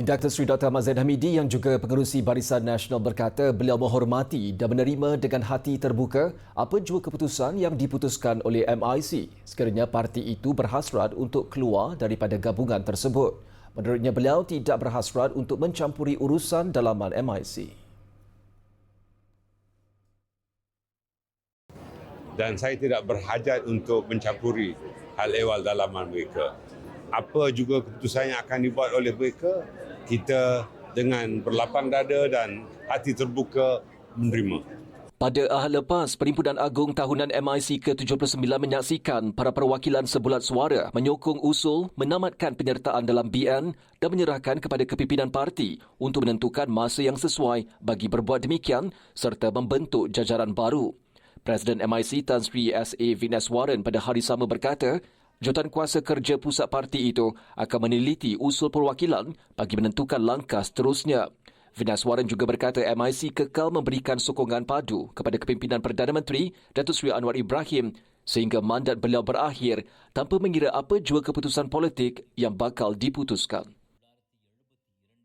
Dr. Sri Dr. Zain Hamidi yang juga pengerusi Barisan Nasional berkata beliau menghormati dan menerima dengan hati terbuka apa jua keputusan yang diputuskan oleh MIC sekiranya parti itu berhasrat untuk keluar daripada gabungan tersebut. Menurutnya beliau tidak berhasrat untuk mencampuri urusan dalaman MIC. Dan saya tidak berhajat untuk mencampuri hal ehwal dalaman mereka. Apa juga keputusan yang akan dibuat oleh mereka, kita dengan berlapang dada dan hati terbuka menerima. Pada ahad lepas, Perhimpunan Agung Tahunan MIC ke-79 menyaksikan para perwakilan sebulat suara menyokong usul menamatkan penyertaan dalam BN dan menyerahkan kepada kepimpinan parti untuk menentukan masa yang sesuai bagi berbuat demikian serta membentuk jajaran baru. Presiden MIC Tan Sri S.A. Vineswaran pada hari sama berkata, Jawatan Kuasa Kerja Pusat Parti itu akan meneliti usul perwakilan bagi menentukan langkah seterusnya. Vinaswaran juga berkata MIC kekal memberikan sokongan padu kepada kepimpinan Perdana Menteri Datuk Seri Anwar Ibrahim sehingga mandat beliau berakhir tanpa mengira apa jua keputusan politik yang bakal diputuskan.